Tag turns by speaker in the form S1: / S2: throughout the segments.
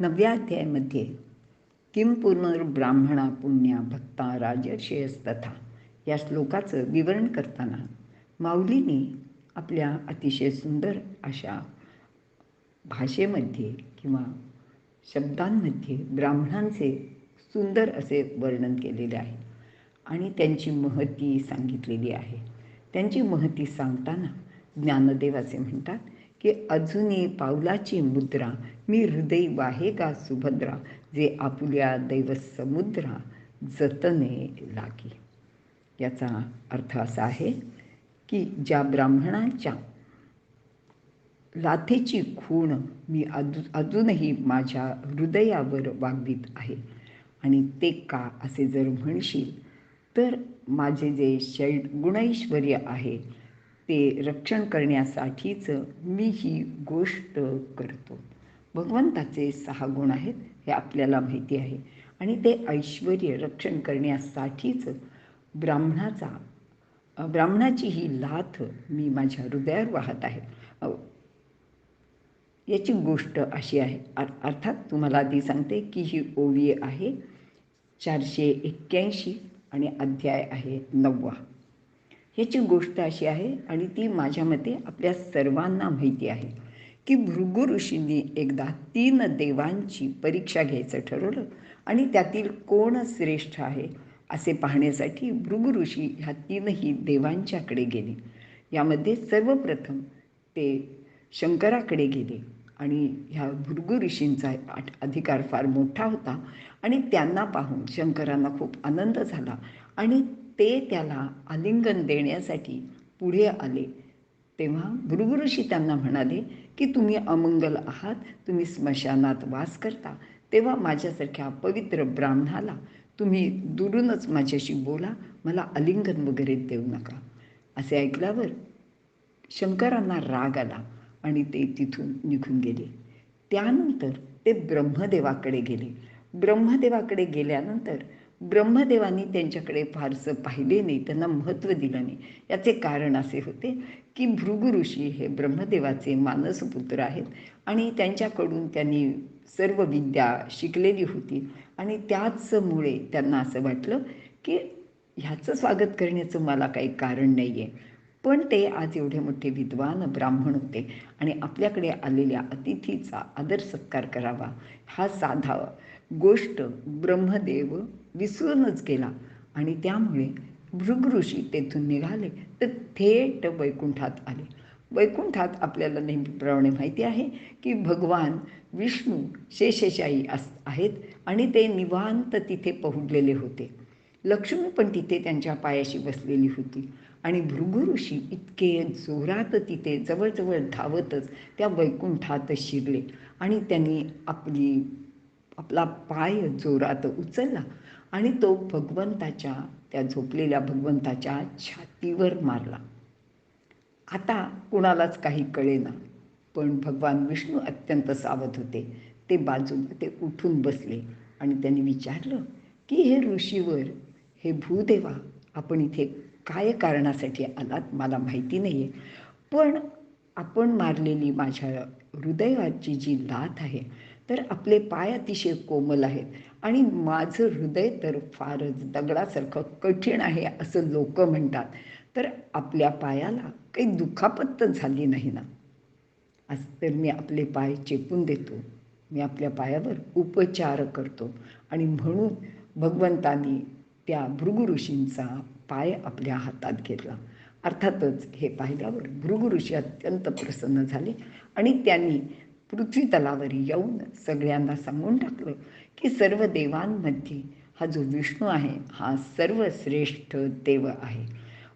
S1: नवव्या अध्यायामध्ये किम पुनर्ब्राह्मणा पुण्या भक्ता राजर्षयस्तथा या श्लोकाचं विवरण करताना माऊलीने आपल्या अतिशय सुंदर अशा भाषेमध्ये किंवा शब्दांमध्ये ब्राह्मणांचे सुंदर असे वर्णन केलेले आहे आणि त्यांची महती सांगितलेली आहे. त्यांची महती सांगताना ज्ञानदेवाचे म्हणतात की अजूनही पावलाची मुद्रा मी हृदय वाहे का सुभद्रा जे आपुल्या दैव समुद्रा जतने लागी. याचा अर्थ असा आहे की ज्या ब्राह्मणांच्या लाथेची खूण मी अजू अजूनही माझ्या हृदयावर वागवीत आहे आणि ते का असे जर म्हणशील तर माझे जे शै गुणैश्वर्य आहे ते रक्षण करण्यासाठीच मी ही गोष्ट करतो. भगवंताचे सहा गुण आहेत हे आपल्याला माहिती आहे. आणि ते ऐश्वर रक्षण करण्यासाठीच ब्राह्मणाचा ब्राह्मणाची ही लाथ मी माझ्या हृदयावर वाहत आहे. याची गोष्ट अशी आहे अर्थात तुम्हाला आधी सांगते की ही ओवी आहे चारशे एक्क्याऐंशी आणि अध्याय आहे नववा. ह्याची गोष्ट अशी आहे आणि ती माझ्या मते आपल्या सर्वांना माहिती आहे की भृगु ऋषींनी एकदा तीन देवांची परीक्षा घ्यायचं ठरवलं आणि त्यातील कोण श्रेष्ठ आहे असे पाहण्यासाठी भृगु ऋषी ह्या तीनही देवांच्याकडे गेले. यामध्ये सर्वप्रथम ते शंकराकडे गेले आणि ह्या भृगु ऋषींचा अधिकार फार मोठा होता आणि त्यांना पाहून शंकरांना खूप आनंद झाला आणि ते त्याला आलिंगन देण्यासाठी पुढे आले. तेव्हा भृगु त्यांना म्हणाले की तुम्ही अमंगल आहात तुम्ही स्मशानात वास करता. तेव्हा माझ्यासारख्या पवित्र ब्राह्मणाला तुम्ही दुरूनच माझ्याशी बोला मला आलिंगन वगैरे देऊ नका. असे ऐकल्यावर शंकरांना राग आला आणि ते तिथून निघून गेले. त्यानंतर ते ब्रह्मदेवाकडे गेले. ब्रह्मदेवाकडे गेल्यानंतर ब्रह्मदेवानी त्यांच्याकडे फारसं पाहिले नाही त्यांना महत्त्व दिलं नाही. याचे कारण असे होते की भृगु ऋषी हे ब्रह्मदेवाचे मानसपुत्र आहेत आणि त्यांच्याकडून त्यांनी सर्व विद्या शिकलेली होती. आणि त्याचमुळे त्यांना असं वाटलं की ह्याचं स्वागत करण्याचं मला काही कारण नाही आहे पण ते आज एवढे मोठे विद्वान ब्राह्मण होते आणि आपल्याकडे आलेल्या अतिथीचा आदर सत्कार करावा हा साधा गोष्ट ब्रह्मदेव विसरूनच गेला. आणि त्यामुळे भृगऋषी तेथून निघाले. तर थेट वैकुंठात आले. वैकुंठात आपल्याला नेहमीप्रमाणे माहिती आहे की भगवान विष्णू शेषशाही अस आहेत आणि ते निवांत तिथे पहुडलेले होते. लक्ष्मी पण तिथे त्यांच्या पायाशी बसलेली होती. आणि भृगु ऋषी इतके जोरात तिथे जवळजवळ धावतच त्या वैकुंठात शिरले. आणि त्यांनी आपली आपला पाय जोरात उचलला आणि तो भगवंताच्या त्या झोपलेल्या भगवंताच्या छातीवर मारला. आता कुणालाच काही कळेना पण भगवान विष्णू अत्यंत सावध होते. ते बाजूला ते उठून बसले आणि त्यांनी विचारलं की हे ऋषीवर हे भूदेवा आपण इथे काय कारणासाठी आलात? मला माहिती नाही आहे पण आपण मारलेली माझ्या हृदयाची जी लाथ आहे तर आपले पाय अतिशय कोमल आहेत. आणि माझं हृदय तर फारच दगडासारखं कठीण आहे असं लोक म्हणतात. तर आपल्या पायाला काही दुखापत झाली नाही ना? आज तर मी आपले पाय चेपून देतो. मी आपल्या पायावर उपचार करतो. आणि म्हणून भगवंतानी त्या भृगुऋषींचा पाय आपल्या हातात घेतला. अर्थातच हे पाहिल्यावर भृगुऋषी अत्यंत प्रसन्न झाले आणि त्यांनी पृथ्वी तलावर येऊन सगळ्यांना सांगून टाकलं की सर्व देवांमध्ये हा जो विष्णू आहे हा सर्वश्रेष्ठ देव आहे.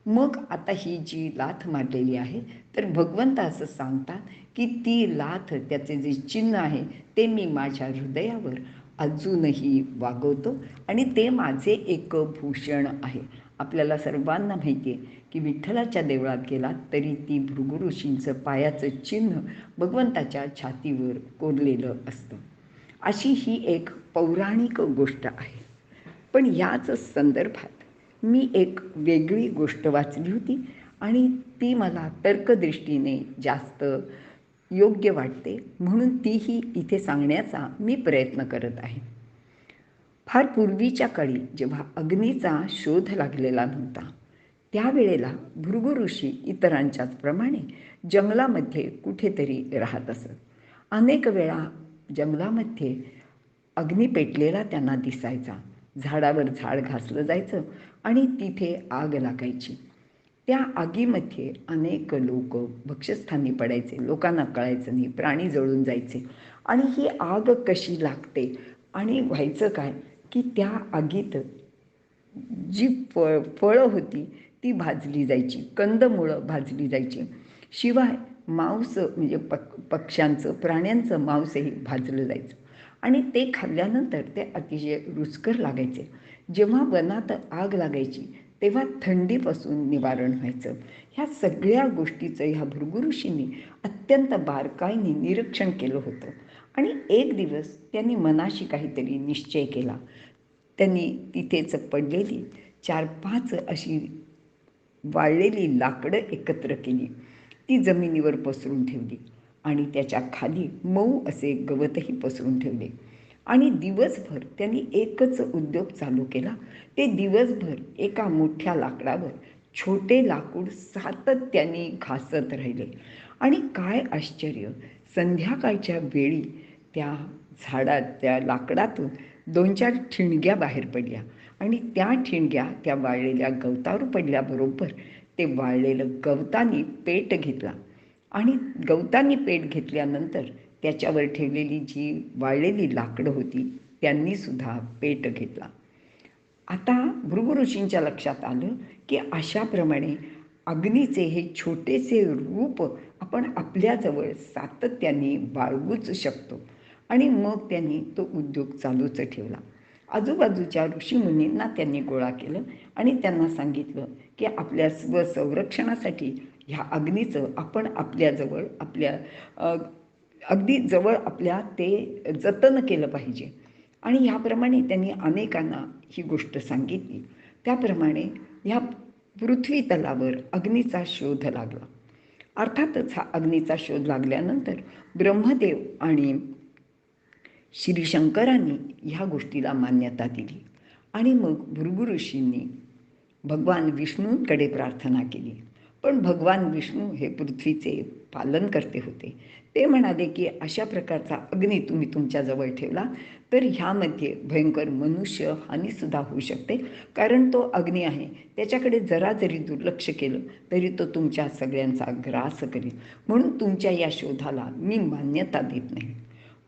S1: मग आता ही जी लाथ मारलेली आहे तर भगवंत असं सांगतात की ती लाथ त्याचे जे चिन्ह आहे ते मी माझ्या हृदयावर अजूनही वागवतो आणि ते माझे एक भूषण आहे. आपल्याला सर्वांना माहिती आहे की विठ्ठलाच्या देवळात गेलात तरी ती भृगु ऋषींचं पायाचं चिन्ह भगवंताच्या छातीवर कोरलेलं असतं. अशी ही एक पौराणिक गोष्ट आहे. पण याच संदर्भात मी एक वेगळी गोष्ट वाचली होती आणि ती मला तर्कदृष्टीने जास्त योग्य वाटते म्हणून तीही इथे सांगण्याचा मी प्रयत्न करत आहे. फार पूर्वीच्या काळी जेव्हा अग्नीचा शोध लागलेला नव्हता त्यावेळेला भृगु ऋषी इतरांच्याच प्रमाणे जंगलामध्ये कुठेतरी राहत असत. अनेक वेळा जंगलामध्ये अग्नी पेटलेला त्यांना दिसायचा. झाडावर झाड घासलं जायचं आणि तिथे आग लागायची. त्या आगीमध्ये अनेक लोक भक्षस्थानी पडायचे लोकांना कळायचं नाही प्राणी जळून जायचे. आणि ही आग कशी लागते आणि व्हायचं काय की त्या आगीत जी फळ फळं होती ती भाजली जायची कंदमुळं भाजली जायची. शिवाय मांस म्हणजे पक पक्ष्यांचं प्राण्यांचं मांसही भाजलं जायचं. आणि ते खाल्ल्यानंतर ते अतिशय रुचकर लागायचे. जेव्हा वनात आग लागायची तेव्हा थंडीपासून निवारण व्हायचं. ह्या सगळ्या गोष्टीचं ह्या भृगुऋषींनी अत्यंत बारकाईने निरीक्षण केलं होतं. आणि एक दिवस त्यांनी मनाशी काहीतरी निश्चय केला. त्यांनी तिथेच पडलेली चार पाच अशी वाळलेली लाकडं एकत्र केली. ती जमिनीवर पसरून ठेवली आणि त्याच्याखाली मऊ असे गवतही पसरून ठेवले. आणि दिवसभर त्यांनी एकच उद्योग चालू केला. ते दिवसभर एका मोठ्या लाकडावर छोटे लाकूड सातत्याने घासत राहिले. आणि काय आश्चर्य संध्याकाळच्या वेळी त्या झाडात त्या लाकडातून दोन चार ठिणग्या बाहेर पडल्या. आणि त्या ठिणग्या त्या वाळलेल्या गवतावर पडल्याबरोबर ते वाळलेलं गवतानी पेट घेतला. आणि गवतानी पेट घेतल्यानंतर त्याच्यावर ठेवलेली जी वाळलेली लाकडं होती त्यांनी सुद्धा पेट घेतला. आता भृगुऋषींच्या लक्षात आलं की अशाप्रमाणे अग्नीचे हे छोटेसे रूप आपण आपल्याजवळ सातत्याने बाळगूच शकतो. आणि मग त्यांनी तो उद्योग चालूच ठेवला. आजूबाजूच्या ऋषीमुनींना त्यांनी गोळा केलं आणि त्यांना सांगितलं की आपल्या स्वसंरक्षणासाठी ह्या अग्नीचं आपण आपल्याजवळ आपल्या अगदी जवळ आपल्या ते जतन केलं पाहिजे. आणि ह्याप्रमाणे त्यांनी अनेकांना ही गोष्ट सांगितली. त्याप्रमाणे ह्या पृथ्वी तलावर अग्नीचा शोध लागला. अर्थातच हा अग्नीचा शोध लागल्यानंतर ब्रह्मदेव आणि श्री शंकरांनी ह्या गोष्टीला मान्यता दिली. आणि मग भृगु ऋषींनी भगवान विष्णूंकडे प्रार्थना केली. पण भगवान विष्णू हे पृथ्वीचे पालन करते होते. ते म्हणाले की अशा प्रकारचा अग्नी तुम्ही तुमच्याजवळ ठेवला तर ह्यामध्ये भयंकर मनुष्य हानीसुद्धा होऊ शकते. कारण तो अग्नी आहे. त्याच्याकडे जरा जरी दुर्लक्ष केलं तरी तो तुमच्या सगळ्यांचा ग्रास करेल. म्हणून तुमच्या या शोधाला मी मान्यता देत नाही.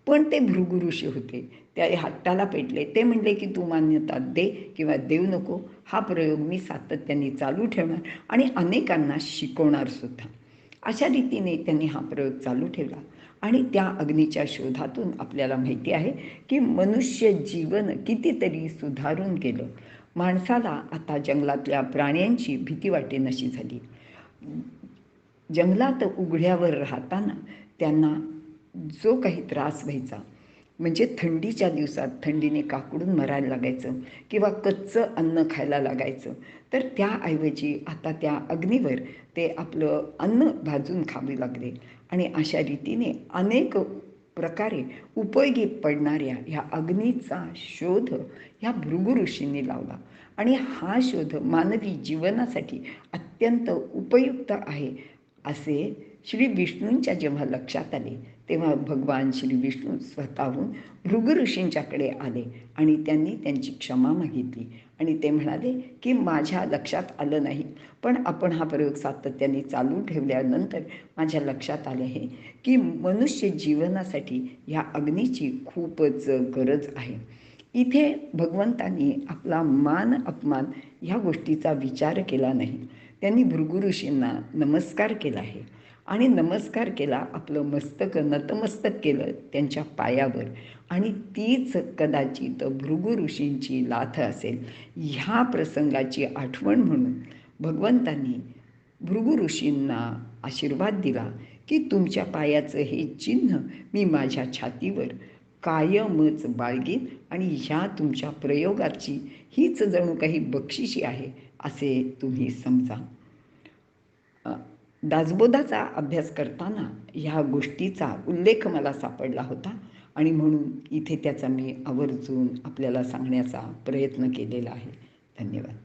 S1: पण ते भृगु ऋषी होते. त्या हट्टाला पेटले. ते म्हणले की तू मान्यता दे किंवा देऊ नको. हा प्रयोग मी सातत्याने चालू ठेवणार आणि अनेकांना शिकवणार सुद्धा. अशा रीतीने त्यांनी हा प्रयोग चालू ठेवला. आणि त्या अग्नीच्या शोधातून आपल्याला माहिती आहे की मनुष्य जीवन कितीतरी सुधारून गेलं. माणसाला आता जंगलातल्या प्राण्यांची भीती वाटेनशी झाली. जंगलात उघड्यावर राहताना त्यांना जो काही त्रास व्हायचा म्हणजे थंडीच्या दिवसात थंडीने काकडून मरायला लागायचं किंवा कच्चं अन्न खायला लागायचं तर त्याऐवजी आता त्या अग्नीवर ते आपलं अन्न भाजून खावे लागले. आणि अशा रीतीने अनेक प्रकारे उपयोगी पडणाऱ्या ह्या अग्नीचा शोध ह्या भृगु ऋषींनी लावला. आणि हा शोध मानवी जीवनासाठी अत्यंत उपयुक्त आहे असे श्री विष्णूंच्या जेव्हा लक्षात आले तेव्हा भगवान श्री विष्णू स्वतःहून भृगु ऋषींच्याकडे आले आणि त्यांनी त्यांची क्षमा मागितली. आणि ते म्हणाले की माझ्या लक्षात आलं नाही पण आपण हा प्रयोग सातत्याने चालू ठेवल्यानंतर माझ्या लक्षात आले आहे की मनुष्य जीवनासाठी ह्या अग्नीची खूपच गरज आहे. इथे भगवंतांनी आपला मान अपमान ह्या गोष्टीचा विचार केला नाही. त्यांनी भृगु ऋषींना नमस्कार केला आहे. आणि नमस्कार केला आपलं मस्तक नतमस्तक केलं त्यांच्या पायावर. आणि तीच कदाचित भृगु ऋषींची लाथ असेल. ह्या प्रसंगाची आठवण म्हणून भगवंतांनी भृगु ऋषींना आशीर्वाद दिला की तुमच्या पायाचं हे चिन्ह मी माझ्या छातीवर कायमच बाळगीन आणि ह्या तुमच्या प्रयोगाची हीच जणू काही बक्षिशी आहे असे तुम्ही समजा. दासबोधाचा अभ्यास करताना ह्या गोष्टीचा उल्लेख मला सापडला होता आणि म्हणून इथे त्याचा मी आवर्जून आपल्याला सांगण्याचा प्रयत्न केलेला आहे. धन्यवाद.